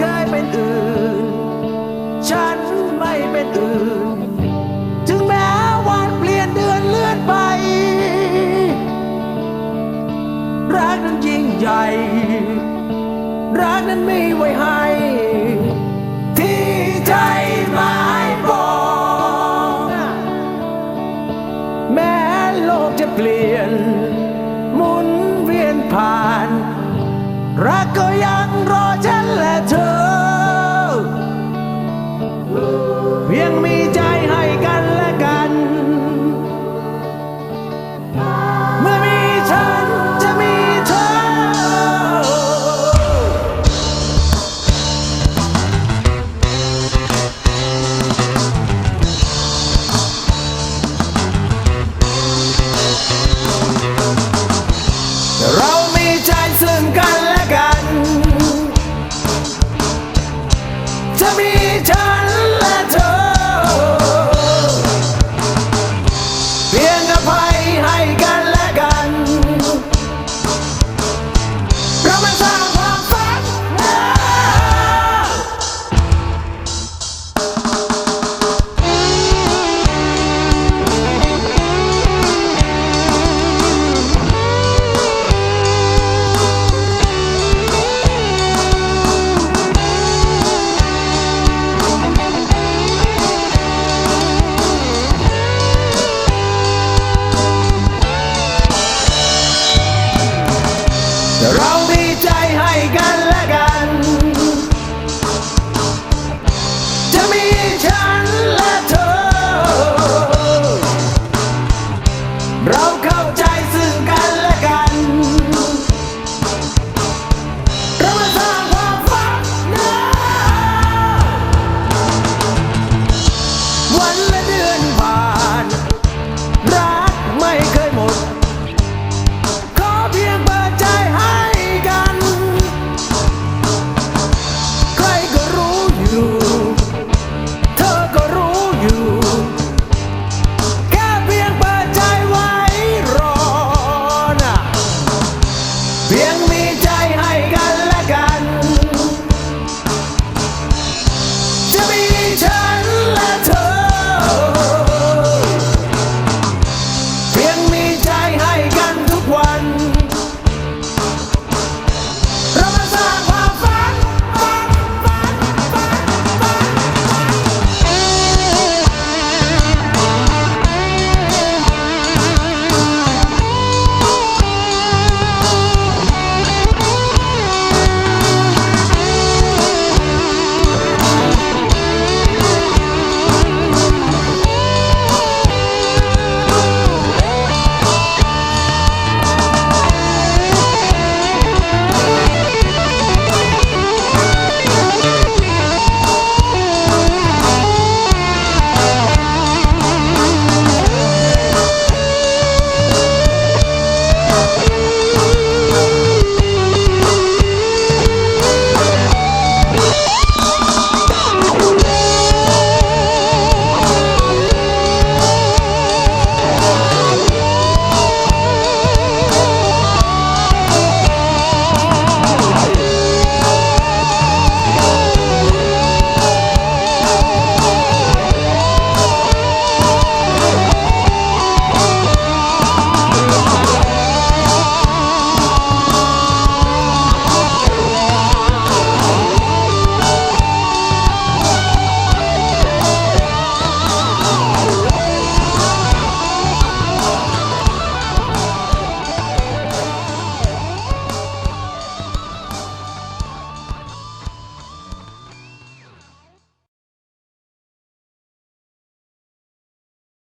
เป็นอื่น ฉันไม่เป็นอื่น ถึงแม้วันเปลี่ยนเดือนเลื่อนไป รักนั้นยิ่งใหญ่ รักนั้นมีไว้ให้ ที่ใจหมายปองแม้โลกจะเปลี่ยน หมุนเวียนผ่าน รักก็ยังรอฉันและเธอ จะ เร Bien.